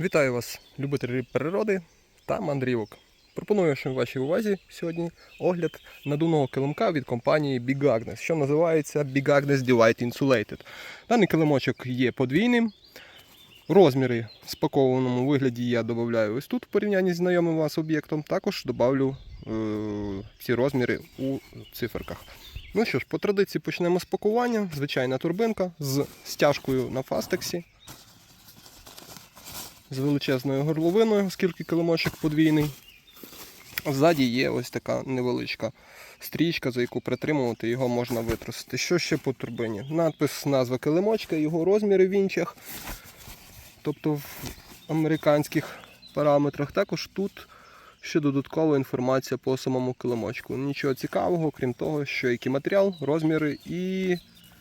Вітаю вас, любителі природи та мандрівок. Пропоную що вашій увазі сьогодні огляд надувного килимка від компанії Big Agnes, що називається Big Agnes Delight Insulated. Даний килимочок є подвійним. Розміри в спакованому вигляді я додаю ось тут в порівнянні з знайомим вас об'єктом. Також додавлю е, ці розміри у циферках. Ну що ж, по традиції почнемо з пакування. Звичайна турбинка з стяжкою на фастексі з величезною горловиною, оскільки килимочок подвійний. Ззаді є ось така невеличка стрічка, за яку притримувати його можна витрусити. Що ще по турбині? Надпис назва килимочка, його розміри в інчах, тобто в американських параметрах. Також тут ще додаткова інформація по самому килимочку. Нічого цікавого, крім того, що який матеріал, розміри і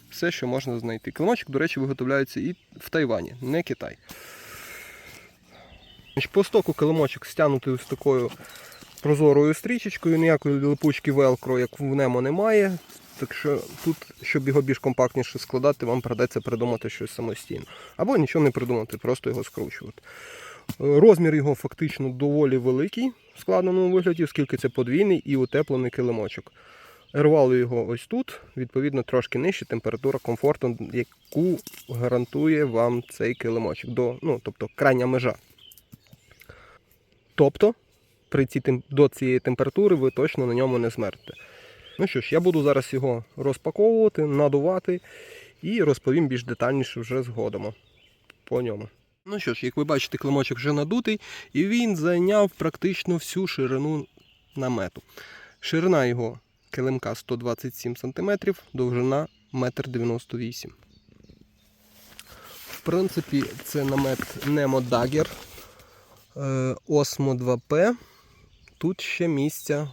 все, що можна знайти. Килимочок, до речі, виготовляється і в Тайвані, не Китай. По стоку килимочок стягнутий з такою прозорою стрічечкою, ніякої липучки велкро, як в немо, немає. Так що тут, щоб його більш компактніше складати, вам придеться придумати щось самостійно. Або нічого не придумати, просто його скручувати. Розмір його фактично доволі великий в складеному вигляді, оскільки це подвійний і утеплений килимочок. Рвали його ось тут, відповідно, трошки нижче температура комфорту, яку гарантує вам цей килимочок. До, ну, тобто крайня межа. Тобто, при цій, до цієї температури ви точно на ньому не змерзете. Ну що ж, я буду зараз його розпаковувати, надувати і розповім більш детальніше вже згодом по ньому. Ну що ж, як ви бачите, климочок вже надутий, і він зайняв практично всю ширину намету. Ширина його килимка 127 см, довжина 1,98 м. В принципі, це намет Nemo Dagger е, Osmo 2P. Тут ще місця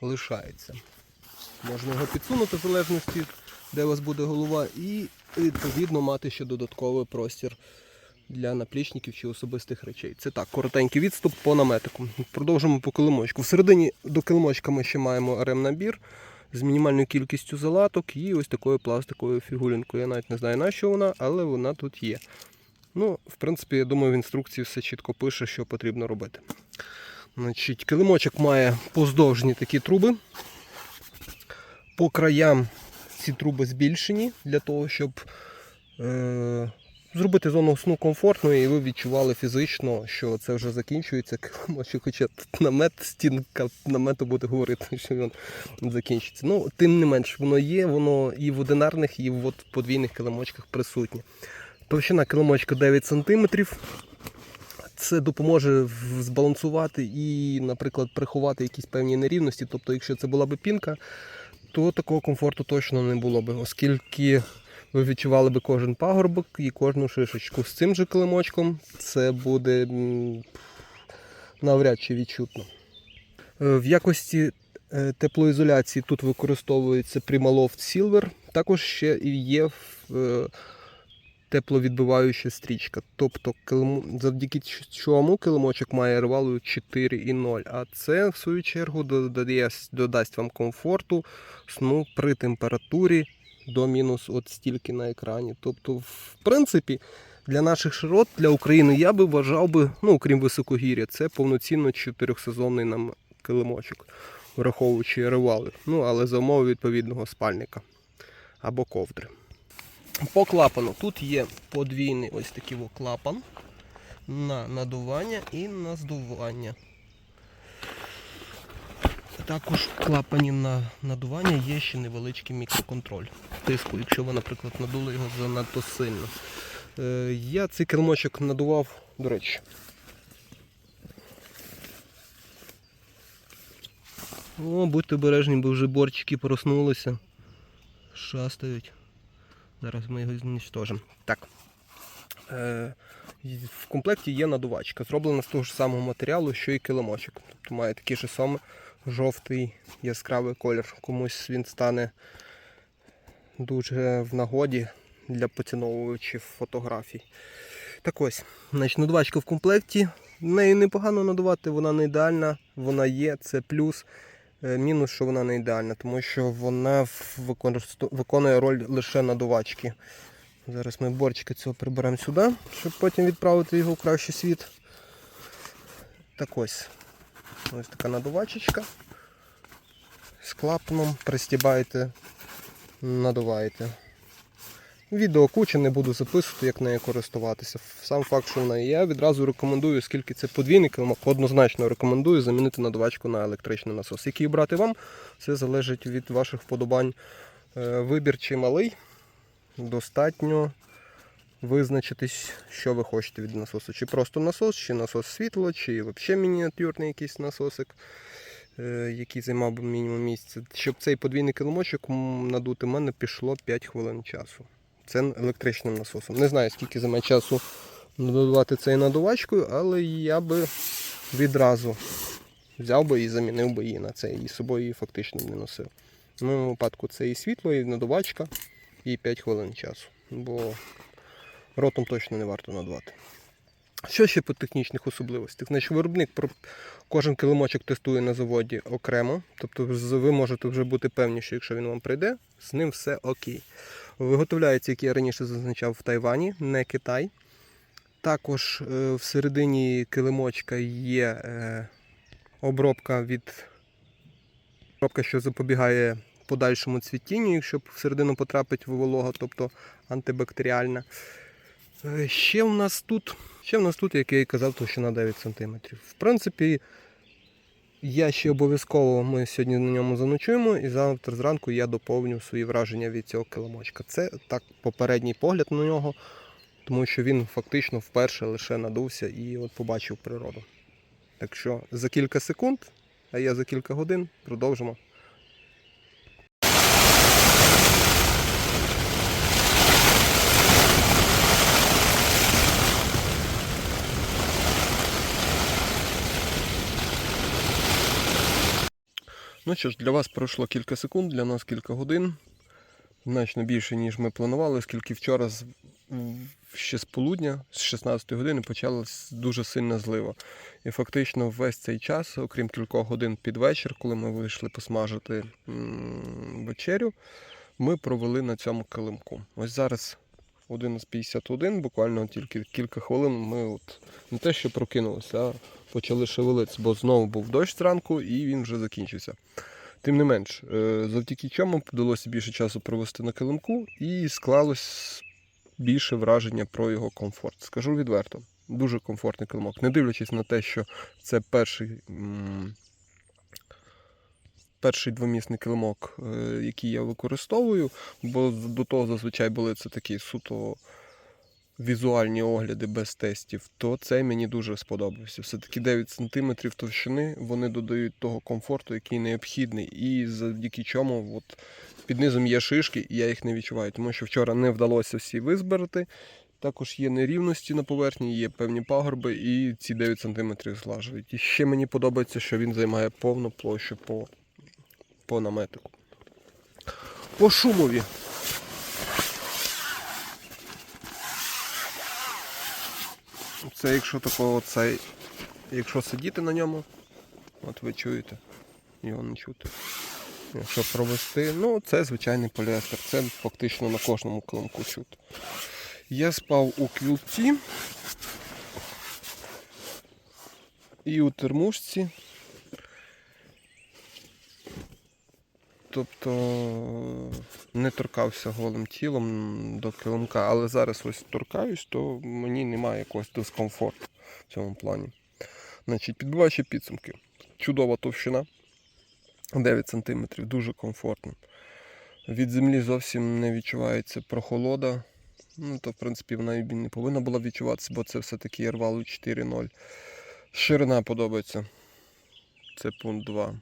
лишається. Можна його підсунути в залежності, де у вас буде голова, і відповідно мати ще додатковий простір для наплічників чи особистих речей. Це так, коротенький відступ по наметику. Продовжимо по килимочку. Всередині до килимочка ми ще маємо ремнабір з мінімальною кількістю залаток і ось такою пластиковою фігулінкою. Я навіть не знаю на що вона, але вона тут є. Ну, в принципі, я думаю, в інструкції все чітко пише, що потрібно робити. Значить, Килимочок має поздовжні такі труби. По краям ці труби збільшені для того, щоб е, зробити зону сну комфортною, і ви відчували фізично, що це вже закінчується. Килимочок, хоча намет, стінка намету буде говорити, що він закінчиться. Ну, тим не менш, воно є, воно і в одинарних, і в подвійних килимочках присутнє. Товщина килимочка 9 см. Це допоможе збалансувати і, наприклад, приховати якісь певні нерівності. Тобто, якщо це була б пінка, то такого комфорту точно не було б, оскільки ви відчували б кожен пагорбок і кожну шишечку. З цим же килимочком це буде навряд чи відчутно. Е, В якості е, теплоізоляції тут використовується Primaloft Silver. Також ще є е, тепловідбиваюча стрічка. Тобто килим... завдяки чому килимочок має рвалою 4,0. А це, в свою чергу, додає, додасть вам комфорту сну при температурі до мінус от стільки на екрані. Тобто, в принципі, для наших широт, для України, я би вважав би, ну, крім високогір'я, це повноцінно чотирьохсезонний нам килимочок, враховуючи ревали. Ну, але за умови відповідного спальника або ковдри. По клапану тут є подвійний ось такий клапан на надування і на здування. Також в клапані на надування є ще невеличкий мікроконтроль тиску, якщо ви, наприклад, надули його занадто сильно. Е, Я цей кермочок надував, до речі. О, будьте обережні, бо вже борчики проснулися. Шастають. Зараз ми його знищожимо. Так. Е, в комплекті є надувачка, зроблена з того ж самого матеріалу, що і килимочок. Тобто має такий же самий жовтий яскравий колір. Комусь він стане дуже в нагоді для поціновувачів фотографій. Так ось, значить, надувачка в комплекті. Нею непогано надувати, вона не ідеальна, вона є, це плюс. Е, Мінус, що вона не ідеальна, тому що вона виконує роль лише надувачки. Зараз ми борчики цього приберемо сюди, щоб потім відправити його в кращий світ. Так ось. Ось така надувачечка. З клапаном пристібаєте, надуваєте. Відео куча не буду записувати, як нею користуватися. Сам факт, що вона є, я відразу рекомендую, оскільки це подвійний килимок, однозначно рекомендую замінити надувачку на електричний насос. Який брати вам, це залежить від ваших вподобань. Е, Вибір чи малий, достатньо визначитись, що ви хочете від насосу. Чи просто насос, чи насос світло, чи взагалі мініатюрний якийсь насосик, е, який займав би мінімум місця. Щоб цей подвійний килимочок надути, в мене пішло 5 хвилин часу. Це електричним насосом. Не знаю, скільки займе часу надувати цей надувачкою, але я би відразу взяв би і замінив би її на це, і з собою її фактично не носив. В моєму випадку це і світло, і надувачка, і 5 хвилин часу. Бо ротом точно не варто надувати. Що ще по технічних особливостях? Значить, виробник кожен килимочок тестує на заводі окремо. Тобто ви можете вже бути певні, що якщо він вам прийде, з ним все окей. Виготовляється, як я раніше зазначав, в Тайвані, не Китай. Також е, всередині килимочка є е, обробка від обробка, що запобігає подальшому цвітінню, якщо всередину потрапить волога, тобто антибактеріальна. Е, Ще в нас тут, ще в нас тут, як я і казав, товщина 9 см. В принципі, я ще обов'язково ми сьогодні на ньому заночуємо, і завтра зранку я доповню свої враження від цього килимочка. Це так попередній погляд на нього, тому що він фактично вперше лише надувся і от побачив природу. Так що за кілька секунд, а я за кілька годин продовжимо. Ну що ж, для вас пройшло кілька секунд, для нас кілька годин. Значно більше, ніж ми планували, оскільки вчора ще з полудня, з 16 години, почалась дуже сильна злива. І фактично весь цей час, окрім кількох годин під вечір, коли ми вийшли посмажити вечерю, ми провели на цьому килимку. Ось зараз 11.51, буквально тільки кілька хвилин ми от не те, що прокинулися, а почали шевелитися, бо знову був дощ зранку і він вже закінчився. Тим не менш, е, завдяки чому вдалося більше часу провести на килимку і склалось більше враження про його комфорт. Скажу відверто, дуже комфортний килимок. Не дивлячись на те, що це перший, перший двомісний килимок, е, який я використовую, бо до того зазвичай були це такі суто візуальні огляди без тестів, то цей мені дуже сподобався. Все-таки 9 см товщини вони додають того комфорту, який необхідний, і завдяки чому от, під низом є шишки, і я їх не відчуваю, тому що вчора не вдалося всі визбирати. Також є нерівності на поверхні, є певні пагорби, і ці 9 см злажують. І ще мені подобається, що він займає повну площу по, по наметику. По шумові. Це якщо такого цей, якщо сидіти на ньому, от ви чуєте, його не чути. Якщо провести, ну це звичайний поліестер, це фактично на кожному килимку чути. Я спав у квілці і у термушці. Тобто не торкався голим тілом до килимка, але зараз ось торкаюсь, то мені немає якогось дискомфорту в цьому плані. Значить, підбиваючи підсумки. Чудова товщина 9 см, дуже комфортно. Від землі зовсім не відчувається прохолода. Ну, то, в принципі, вона і не повинна була відчуватися, бо це все-таки Ярвалу 4.0. Ширина подобається. Це пункт 2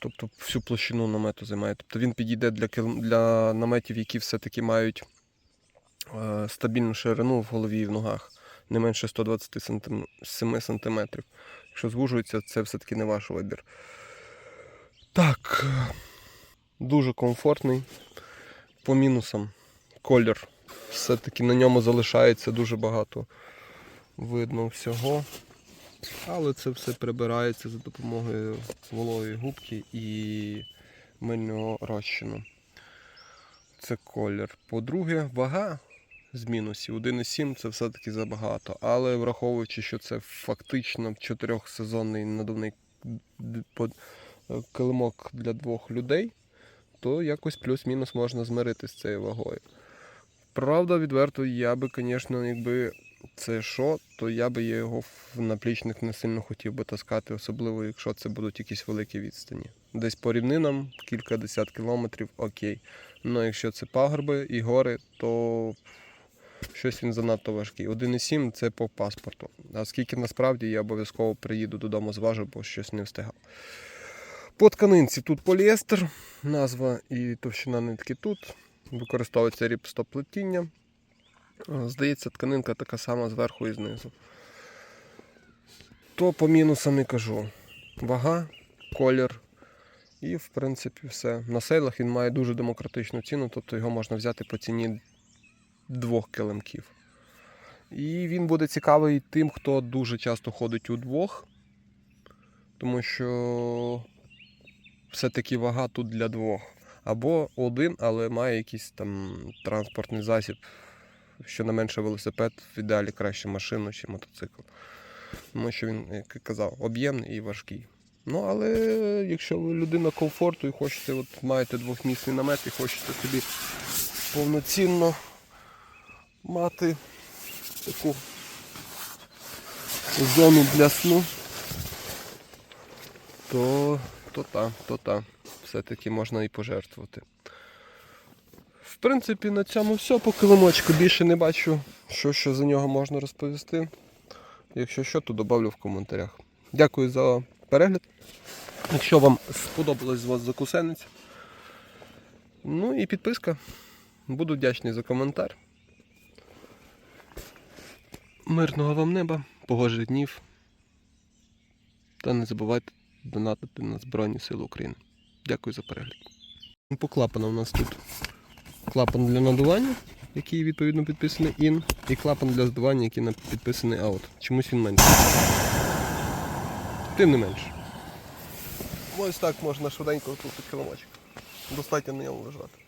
тобто всю площину намету займає. Тобто він підійде для, для наметів, які все-таки мають е, стабільну ширину в голові і в ногах, не менше 127 см. Якщо звужується, це все-таки не ваш вибір. Так, дуже комфортний. По мінусам колір. Все-таки на ньому залишається дуже багато видно всього. Але це все прибирається за допомогою вологої губки і мильного розчину. це колір. По-друге, вага з мінусів 1,7 це все-таки забагато. Але враховуючи, що це фактично чотирьохсезонний надувний е, килимок для двох людей, то якось плюс-мінус можна змирити з цією вагою. Правда, відверто, я би, звісно, якби це що, то я би його в наплічник не сильно хотів би таскати, особливо якщо це будуть якісь великі відстані. Десь по рівнинам кілька десят кілометрів, окей. Ну якщо це пагорби і гори, то щось він занадто важкий. 1,7 це по паспорту. А скільки насправді я обов'язково приїду додому зважу, бо щось не встигав. По тканинці тут поліестер, назва і товщина нитки тут. Використовується ріпстоплетіння. Е, Здається, тканинка така сама зверху і знизу. То по мінусам і кажу. Вага, колір і, в принципі, все. На сейлах він має дуже демократичну ціну, тобто його можна взяти по ціні двох килимків. І він буде цікавий тим, хто дуже часто ходить у двох, тому що все-таки вага тут для двох. Або один, але має якийсь там транспортний засіб, що не менше велосипед, в ідеалі краще машину чи мотоцикл. Тому що він, як я казав, об'ємний і важкий. Ну, але якщо ви людина комфорту і хочете, от маєте двохмісний намет і хочете собі повноцінно мати таку зону для сну, то, то та, то та. Все-таки можна і пожертвувати. В принципі, на цьому все по килимочку. Більше не бачу, що, що за нього можна розповісти. Якщо що, то додавлю в коментарях. Дякую за перегляд. Якщо вам сподобалось з вас закусенець. Ну і підписка. Буду вдячний за коментар. Мирного вам неба, погожих днів. Та не забувайте донатити на Збройні Сили України. Дякую за перегляд. По клапанам у нас тут клапан для надування, який відповідно підписаний IN, і клапан для здування, який підписаний OUT. Чомусь він менший. Тим не менше. Ось так можна швиденько тут килимочок. Достатньо на ньому лежати.